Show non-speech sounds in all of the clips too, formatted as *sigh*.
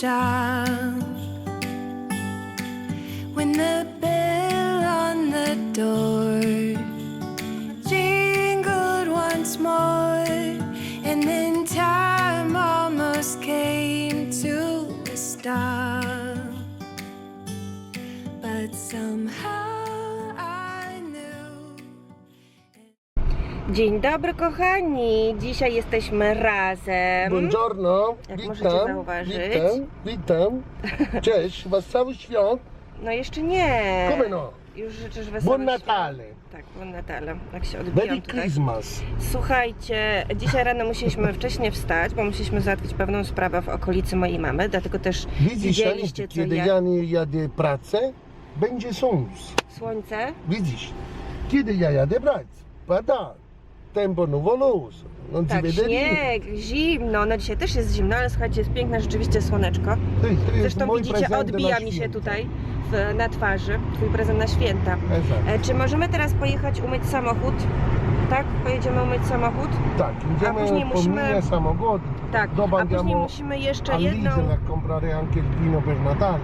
家 Dzień dobry kochani, dzisiaj jesteśmy razem. Buongiorno, Jak witam, możecie zauważyć. witam, witam. Cześć, was cały świąt. No jeszcze nie. Come no? Już życzysz wesołych Buon świąt. Natale, Tak, Buon Natale. Jak się odbijam Merry tutaj. Christmas. Słuchajcie, dzisiaj rano musieliśmy wcześniej wstać, bo musieliśmy załatwić pewną sprawę w okolicy mojej mamy, dlatego też Widzisz, widzieliście co kiedy ja... ja nie jadę pracę, będzie słońce. Słońce. Widzisz, kiedy ja jadę pracę, pada, tempo nuvoloso, non Tak, si vede śnieg, zimno, no dzisiaj też jest zimno, ale słuchajcie, jest piękne rzeczywiście słoneczko. To jest- to jest Zresztą widzicie, odbija mi się tutaj w, na twarzy, twój prezent na święta. E, czy możemy teraz pojechać umyć samochód? Tak? Pojedziemy umyć samochód? Tak, później idziemy po musimy- mnie samochód, Tak. A później musimy jeszcze jedną... A Natale.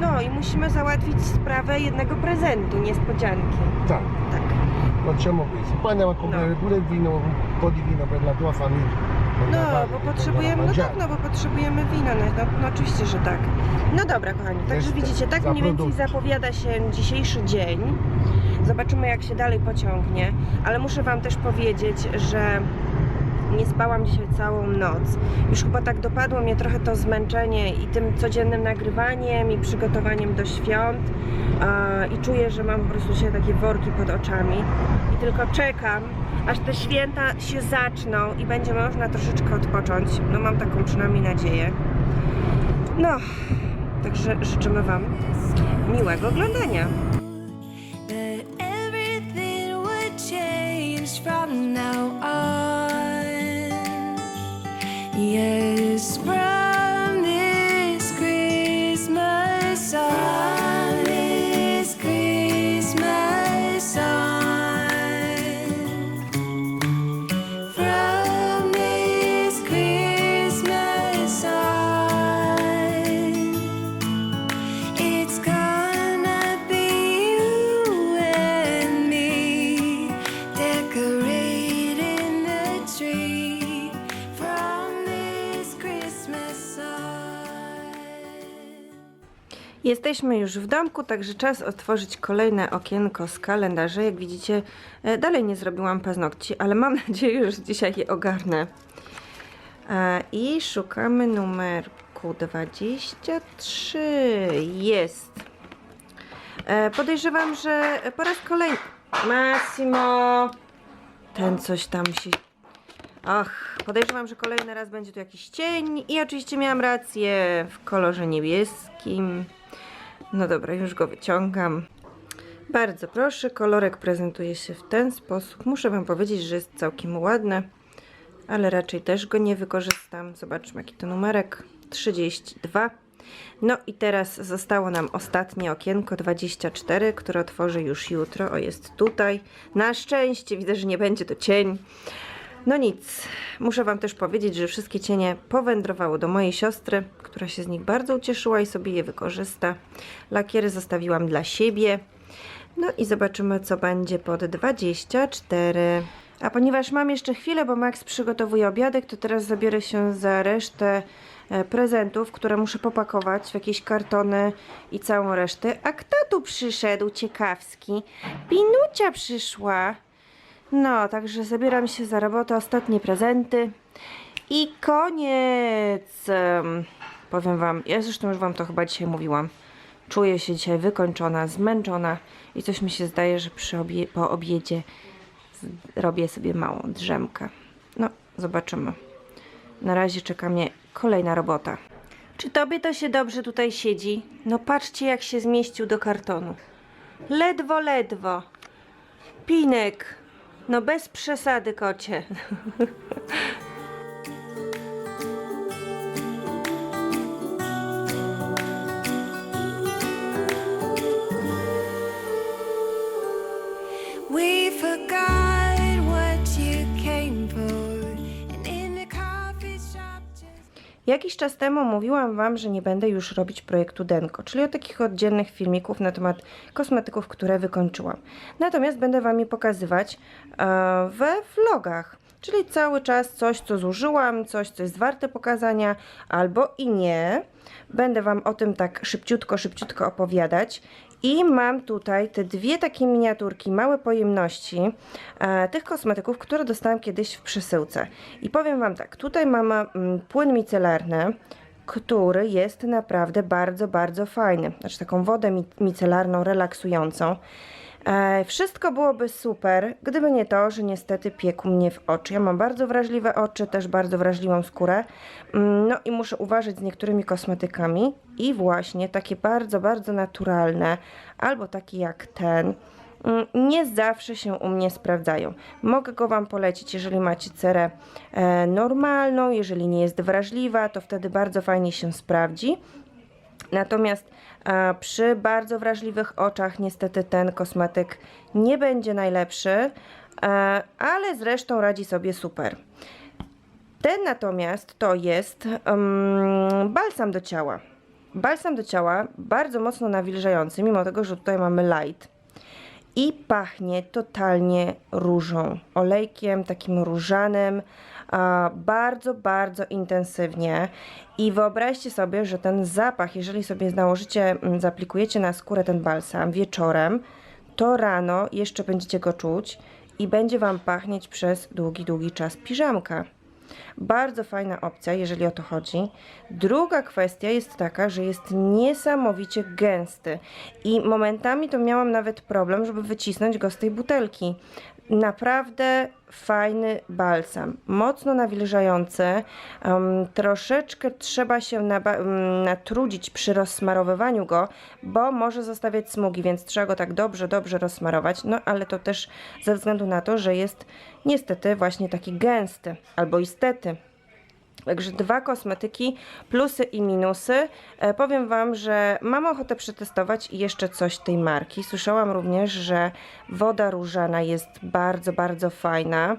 No i musimy załatwić sprawę jednego prezentu, niespodzianki. Tak. Tak. Facciamo questo. Poi andiamo a comprare No. pure il vino, un po' di vino per la tua famiglia. No, bo potrzebujemy, no tak, no bo potrzebujemy wina, no, no, no oczywiście, że tak. No dobra, kochani, także widzicie, tak mniej więcej zapowiada się dzisiejszy dzień. Zobaczymy, jak się dalej pociągnie, ale muszę Wam też powiedzieć, że nie spałam dzisiaj całą noc. Już chyba tak dopadło mnie trochę to zmęczenie i tym codziennym nagrywaniem i przygotowaniem do świąt. I czuję, że mam po prostu dzisiaj takie worki pod oczami i tylko czekam, aż te święta się zaczną i będzie można troszeczkę odpocząć. No mam taką przynajmniej nadzieję. No, także życzymy Wam miłego oglądania. from now on. Jesteśmy już w domku, także czas otworzyć kolejne okienko z kalendarza. Jak widzicie, e, dalej nie zrobiłam paznokci, ale mam *laughs* nadzieję, że dzisiaj je ogarnę. E, I szukamy numerku 23. Jest. E, Podejrzewam, że po raz kolejny. Massimo! Ten coś tam się. Ach, podejrzewam, że kolejny raz będzie tu jakiś cień. I oczywiście miałam rację w kolorze niebieskim. No dobra, już go wyciągam. Bardzo proszę, kolorek prezentuje się w ten sposób. Muszę Wam powiedzieć, że jest całkiem ładny, ale raczej też go nie wykorzystam. Zobaczmy, jaki to numerek. 32. No i teraz zostało nam ostatnie okienko 24, które otworzę już jutro. O, jest tutaj. Na szczęście widzę, że nie będzie to cień. No nic, muszę Wam też powiedzieć, że wszystkie cienie powędrowały do mojej siostry, która się z nich bardzo ucieszyła i sobie je wykorzysta. Lakiery zostawiłam dla siebie. No i zobaczymy, co będzie pod 24. A ponieważ mam jeszcze chwilę, bo Max przygotowuje obiadek, to teraz zabiorę się za resztę e, prezentów, które muszę popakować w jakieś kartony i całą resztę. A kto tu przyszedł ciekawski? Pinucia przyszła. No, także zabieram się za robotę, ostatnie prezenty i koniec. Em, powiem Wam, ja zresztą już Wam to chyba dzisiaj mówiłam. Czuję się dzisiaj wykończona, zmęczona i coś mi się zdaje, że przy obie po obiedzie robię sobie małą drzemkę. No, zobaczymy. Na razie czeka mnie kolejna robota. Czy tobie to się dobrze tutaj siedzi? No patrzcie, jak się zmieścił do kartonu. Ledwo, ledwo. Pinek. No bez przesady, kocie. *laughs* Jakiś czas temu mówiłam Wam, że nie będę już robić projektu Denko, czyli o takich oddzielnych filmików na temat kosmetyków, które wykończyłam. Natomiast będę Wam je pokazywać e, we vlogach, czyli cały czas coś, co zużyłam, coś, co jest warte pokazania, albo i nie. Będę Wam o tym tak szybciutko, szybciutko opowiadać. I mam tutaj te dwie takie miniaturki, małe pojemności e, tych kosmetyków, które dostałam kiedyś w przesyłce. I powiem Wam tak, tutaj mam mm, płyn micelarny, który jest naprawdę bardzo, bardzo fajny. Znaczy taką wodę mi- micelarną, relaksującą. E, wszystko byłoby super, gdyby nie to, że niestety piekł mnie w oczy. Ja mam bardzo wrażliwe oczy, też bardzo wrażliwą skórę. Mm, No i muszę uważać z niektórymi kosmetykami i właśnie takie bardzo, bardzo naturalne, albo takie jak ten, mm, nie zawsze się u mnie sprawdzają. Mogę go Wam polecić, jeżeli macie cerę e, normalną, jeżeli nie jest wrażliwa, to wtedy bardzo fajnie się sprawdzi. Natomiast e, przy bardzo wrażliwych oczach niestety ten kosmetyk nie będzie najlepszy, e, ale zresztą radzi sobie super. Ten natomiast to jest um, balsam do ciała. Balsam do ciała bardzo mocno nawilżający, mimo tego, że tutaj mamy light. I pachnie totalnie różą, olejkiem takim różanym, bardzo, bardzo intensywnie. I wyobraźcie sobie, że ten zapach, jeżeli sobie nałożycie, mm, zaplikujecie na skórę ten balsam wieczorem, to rano jeszcze będziecie go czuć i będzie Wam pachnieć przez długi, długi czas piżamka. Bardzo fajna opcja, jeżeli o to chodzi. Druga kwestia jest taka, że jest niesamowicie gęsty i momentami to miałam nawet problem, żeby wycisnąć go z tej butelki. Naprawdę fajny balsam, mocno nawilżający. em, troszeczkę trzeba się natrudzić przy rozsmarowywaniu go, bo może zostawiać smugi, więc trzeba go tak dobrze, dobrze rozsmarować. No ale to też ze względu na to, że jest niestety właśnie taki gęsty, albo istety. Także dwa kosmetyki, plusy i minusy. E, powiem Wam, że mam ochotę przetestować jeszcze coś tej marki. Słyszałam również, że woda różana jest bardzo, bardzo fajna.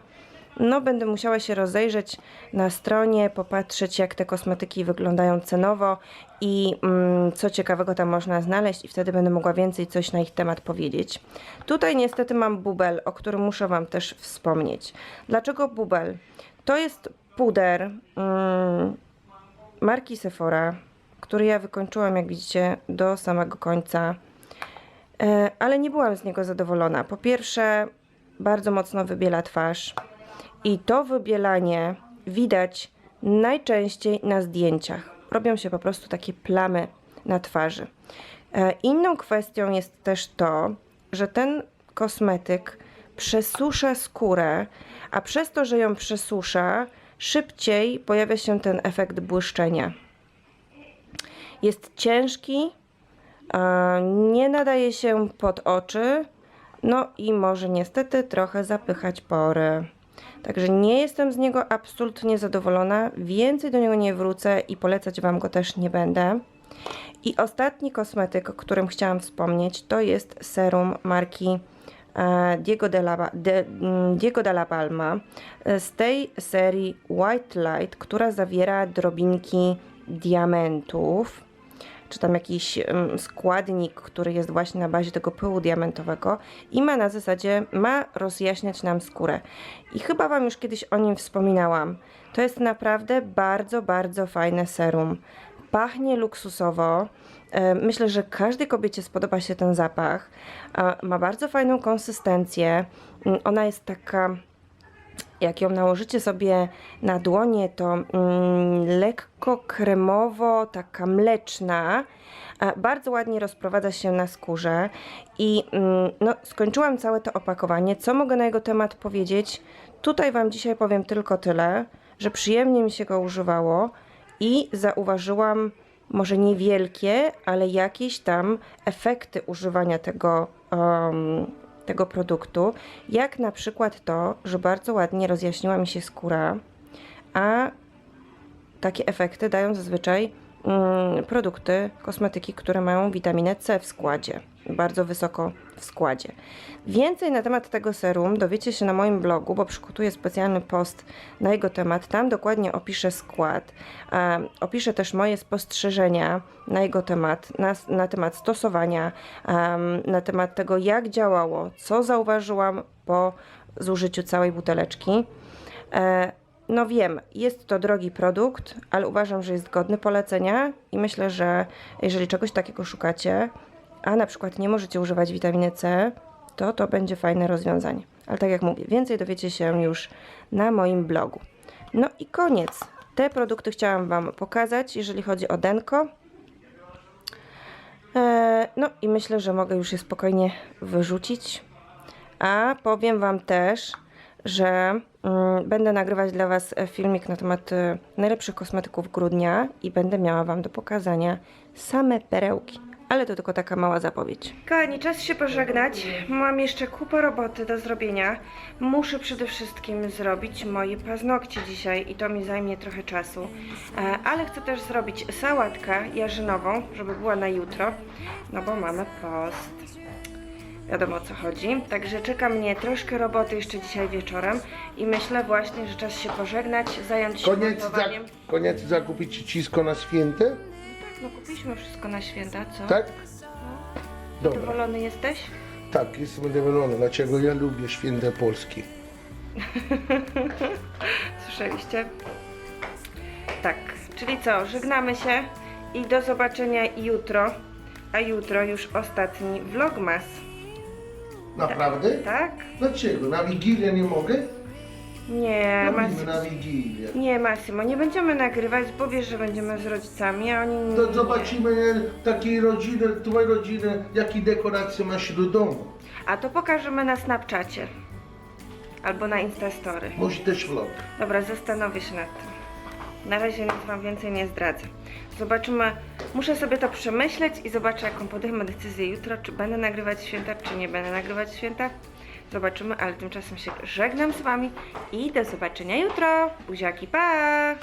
No, będę musiała się rozejrzeć na stronie, popatrzeć jak te kosmetyki wyglądają cenowo i mm, co ciekawego tam można znaleźć i wtedy będę mogła więcej coś na ich temat powiedzieć. Tutaj niestety mam bubel, o którym muszę Wam też wspomnieć. Dlaczego bubel? To jest puder mm, marki Sephora, który ja wykończyłam, jak widzicie, do samego końca. E, ale nie byłam z niego zadowolona. Po pierwsze, bardzo mocno wybiela twarz i to wybielanie widać najczęściej na zdjęciach. Robią się po prostu takie plamy na twarzy. E, Inną kwestią jest też to, że ten kosmetyk przesusza skórę, a przez to, że ją przesusza, szybciej pojawia się ten efekt błyszczenia. Jest ciężki, nie nadaje się pod oczy, no i może niestety trochę zapychać pory. Także nie jestem z niego absolutnie zadowolona, więcej do niego nie wrócę i polecać Wam go też nie będę. I ostatni kosmetyk, o którym chciałam wspomnieć, to jest serum marki Diego de la, de, mm, Diego de la Palma e, z tej serii White Light, która zawiera drobinki diamentów czy tam jakiś em, składnik, który jest właśnie na bazie tego pyłu diamentowego i ma na zasadzie, ma rozjaśniać nam skórę. I chyba Wam już kiedyś o nim wspominałam. To jest naprawdę bardzo, bardzo fajne serum. Pachnie luksusowo. E, Myślę, że każdej kobiecie spodoba się ten zapach. Ma bardzo fajną konsystencję. Mm, Ona jest taka jak ją nałożycie sobie na dłonie, to mm, lekko kremowo, taka mleczna. Bardzo ładnie rozprowadza się na skórze i mm, no, skończyłam całe to opakowanie. Co mogę na jego temat powiedzieć? Tutaj Wam dzisiaj powiem tylko tyle, że przyjemnie mi się go używało i zauważyłam może niewielkie, ale jakieś tam efekty używania tego em, tego produktu, jak na przykład to, że bardzo ładnie rozjaśniła mi się skóra, a takie efekty dają zazwyczaj produkty, kosmetyki, które mają witaminę C w składzie. Bardzo wysoko w składzie. Więcej na temat tego serum dowiecie się na moim blogu, bo przygotuję specjalny post na jego temat. Tam dokładnie opiszę skład. E, opiszę też moje spostrzeżenia na jego temat, na, na temat stosowania, na temat tego, jak działało, co zauważyłam po zużyciu całej buteleczki. No wiem, jest to drogi produkt, ale uważam, że jest godny polecenia i myślę, że jeżeli czegoś takiego szukacie, a na przykład nie możecie używać witaminy C, to to będzie fajne rozwiązanie. Ale tak jak mówię, więcej dowiecie się już na moim blogu. No i koniec. Te produkty chciałam Wam pokazać, jeżeli chodzi o Denko. E, no i myślę, że mogę już je spokojnie wyrzucić. A powiem Wam też, że mm, będę nagrywać dla Was e, filmik na temat e, najlepszych kosmetyków grudnia i będę miała Wam do pokazania same perełki. Ale to tylko taka mała zapowiedź. Kochani, czas się pożegnać. Mam jeszcze kupę roboty do zrobienia. Muszę przede wszystkim zrobić moje paznokcie dzisiaj i to mi zajmie trochę czasu. E, Ale chcę też zrobić sałatkę jarzynową, żeby była na jutro, no bo mamy post. Wiadomo o co chodzi. Także czeka mnie troszkę roboty jeszcze dzisiaj wieczorem i myślę właśnie, że czas się pożegnać, zająć się Koniec, montowaniem. za, koniec zakupić cisko na święte? No kupiliśmy wszystko na święta, co? Tak? Dobra. Zadowolony jesteś? Tak, jestem zadowolony, dlaczego ja lubię święte polskie. *laughs* Słyszeliście? Tak, czyli co, żegnamy się i do zobaczenia jutro, a jutro już ostatni vlogmas, Naprawdę? tak? Dlaczego? Na Wigilię nie mogę? Nie, Robimy na Wigilię. nie Massimo, nie będziemy nagrywać, bo wiesz, że będziemy z rodzicami, a oni nie... To zobaczymy takiej rodziny, twojej rodziny, jakie dekoracje masz do domu. A to pokażemy na Snapchacie. Albo na Instastory. Może też vlog. Dobra, zastanowię się nad tym. Na razie nic Wam więcej nie zdradzę. Zobaczymy, muszę sobie to przemyśleć i zobaczę, jaką podejmę decyzję jutro, czy będę nagrywać święta, czy nie będę nagrywać święta. Zobaczymy, ale tymczasem się żegnam z Wami i do zobaczenia jutro. Buziaki, pa!